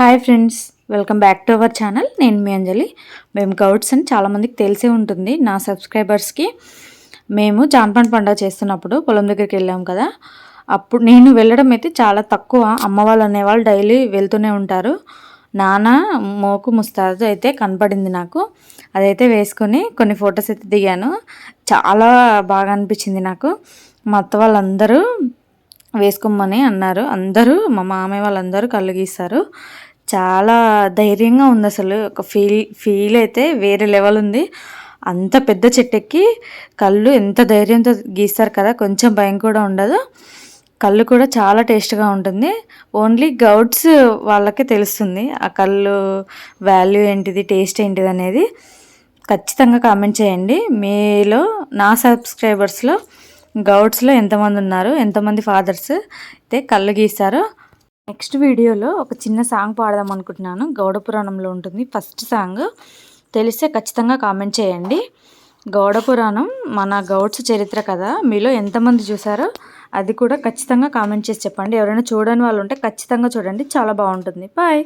Hi friends welcome back to our channel నేను మీ అంజలి. మేము గౌడ్స్ అని చాలామందికి తెలిసే ఉంటుంది నా సబ్స్క్రైబర్స్కి మేము జాన్పండ్ పండుగ చేస్తున్నప్పుడు పొలం దగ్గరికి వెళ్ళాం కదా. అప్పుడు నేను వెళ్ళడం అయితే చాలా తక్కువ. అమ్మ వాళ్ళు అనేవాళ్ళు డైలీ వెళ్తూనే ఉంటారు. నాన్న మోకు ముస్తాజు అయితే కనపడింది నాకు. అదైతే వేసుకొని కొన్ని ఫొటోస్ అయితే దిగాను. చాలా బాగా అనిపించింది నాకు. మా అత్త వాళ్ళందరూ వేసుకోమని అన్నారు. అందరూ మా మామయ్య వాళ్ళందరూ కళ్ళు గీస్తారు చాలా ధైర్యంగా ఉంది అసలు. ఒక ఫీల్ ఫీల్ అయితే వేరే లెవెల్ ఉంది. అంత పెద్ద చెట్టెక్కి కళ్ళు ఎంత ధైర్యంతో గీస్తారు కదా కొంచెం భయం కూడా ఉండదు. కళ్ళు కూడా చాలా టేస్ట్గా ఉంటుంది. ఓన్లీ గౌడ్స్ వాళ్ళకే తెలుస్తుంది ఆ కళ్ళు వాల్యూ ఏంటిది టేస్ట్ ఏంటిది అనేది. ఖచ్చితంగా కామెంట్ చేయండి. మీలో నా సబ్స్క్రైబర్స్లో గౌడ్స్లో ఎంతమంది ఉన్నారు ఎంతమంది ఫాదర్స్ అయితే కళ్ళు గీస్తారో నెక్స్ట్ వీడియోలో ఒక చిన్న సాంగ్ పాడదాం అనుకుంటున్నాను. గౌడ పురాణంలో ఉంటుంది ఫస్ట్ సాంగ్. తెలిస్తే ఖచ్చితంగా కామెంట్ చేయండి. గౌడ పురాణం మన గౌడ్స్ చరిత్ర కదా. మీలో ఎంతమంది చూసారో అది కూడా ఖచ్చితంగా కామెంట్ చేసి చెప్పండి. ఎవరైనా చూడని వాళ్ళు ఉంటే ఖచ్చితంగా చూడండి. చాలా బాగుంటుంది. బాయ్.